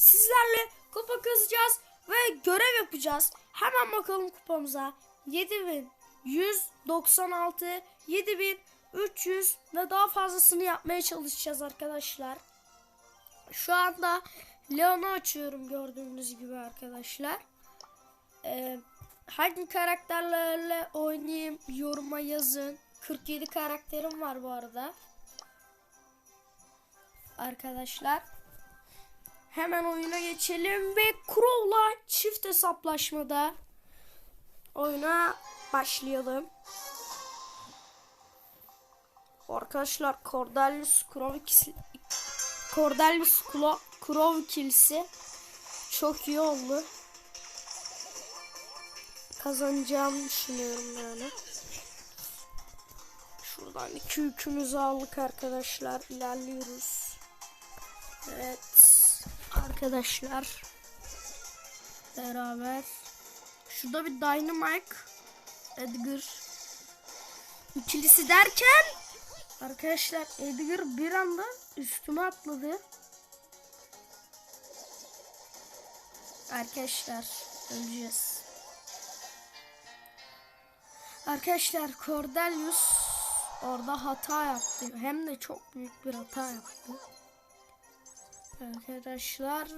sizlerle kupa kazacağız ve görev yapacağız. Hemen bakalım kupamıza. 7196, 7300 ve daha fazlasını yapmaya çalışacağız arkadaşlar. Şu anda Leon'u açıyorum gördüğünüz gibi arkadaşlar. Ee, hangi karakterlerle oynayayım yoruma yazın. 47 karakterim var bu arada. Arkadaşlar. Hemen oyuna geçelim ve Crow'la çift hesaplaşmada oyuna başlayalım. Arkadaşlar Cordelius Crow Cordelius Crow ikilisi çok iyi oldu. Kazanacağımı düşünüyorum yani. Şuradan iki yükümüzü aldık arkadaşlar. İlerliyoruz. Evet. Arkadaşlar. Beraber. Şurada bir Dynamite. Edgar. İkilisi derken. Arkadaşlar Edgar bir anda üstüme atladı. Arkadaşlar öleceğiz. Arkadaşlar Cordelius orada hata yaptı. Hem de çok büyük bir hata yaptı. Arkadaşlar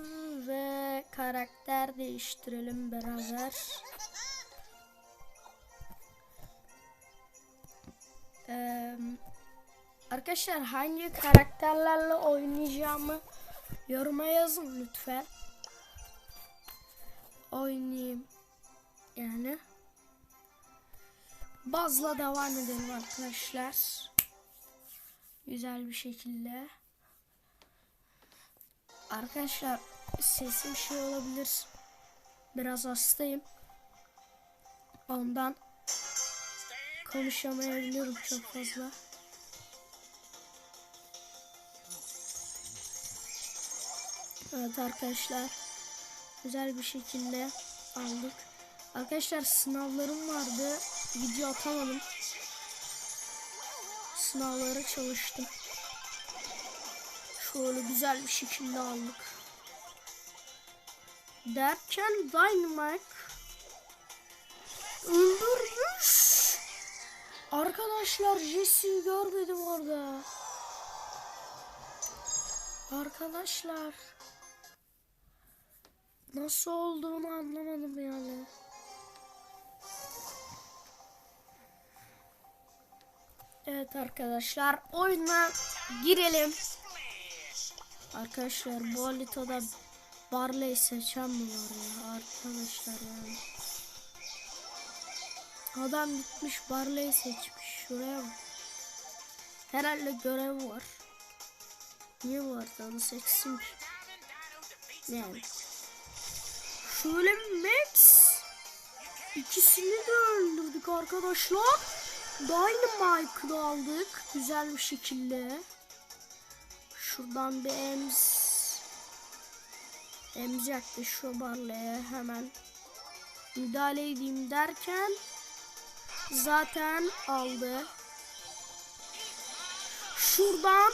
ve karakter değiştirelim beraber. Ee, arkadaşlar hangi karakterlerle oynayacağımı yoruma yazın lütfen. Oynayayım. Yani. Bazla devam edelim arkadaşlar. Güzel bir şekilde. Arkadaşlar sesim şey olabilir. Biraz hastayım. Ondan konuşamayabiliyorum çok fazla. Evet arkadaşlar. Güzel bir şekilde aldık. Arkadaşlar sınavlarım vardı. Video atamadım. Sınavlara çalıştım. Şöyle güzel bir şekilde aldık. Derken Dynamite öldürmüş. Arkadaşlar Jesse'yi görmedim orada. Arkadaşlar nasıl olduğunu anlamadım yani. Evet arkadaşlar oyuna girelim. Arkadaşlar bu haritada Barley seçen mi var ya arkadaşlar yani. Adam gitmiş Barley seçmiş şuraya bak. Herhalde görev var. Niye bu arada seçsin ki? Yani. Şöyle Max. İkisini de öldürdük arkadaşlar. Dynamite'ı aldık. Güzel bir şekilde. Şuradan bir ems. Emecekti şu barlaya hemen. Müdahale edeyim derken. Zaten aldı. Şuradan.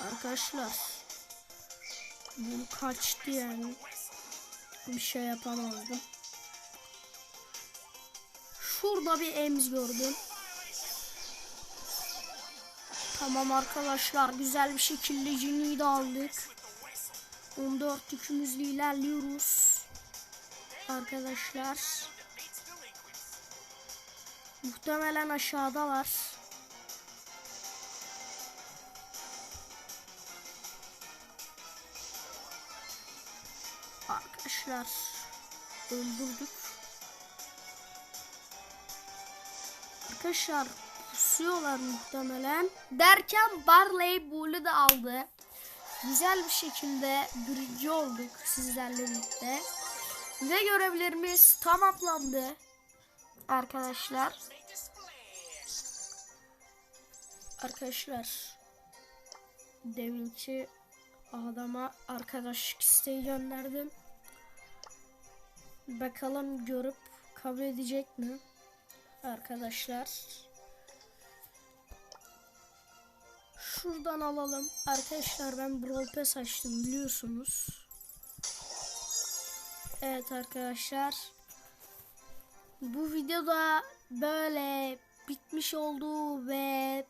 Arkadaşlar. Bu kaçtı yani. Bir şey yapamazdım. Şurada bir ems gördüm. Tamam arkadaşlar güzel bir şekilde Jinny'yi de aldık. 14 yükümüzle ilerliyoruz. Arkadaşlar. Muhtemelen aşağıdalar. Arkadaşlar öldürdük. Arkadaşlar pusuyorlar muhtemelen. Derken Barley Bull'u da aldı. Güzel bir şekilde birinci olduk sizlerle birlikte. Ve görevlerimiz tamamlandı. Arkadaşlar. Arkadaşlar. Deminki adama arkadaşlık isteği gönderdim. Bakalım görüp kabul edecek mi? Arkadaşlar. Şuradan alalım. Arkadaşlar ben Brawl Pass açtım biliyorsunuz. Evet arkadaşlar. Bu videoda böyle bitmiş oldu ve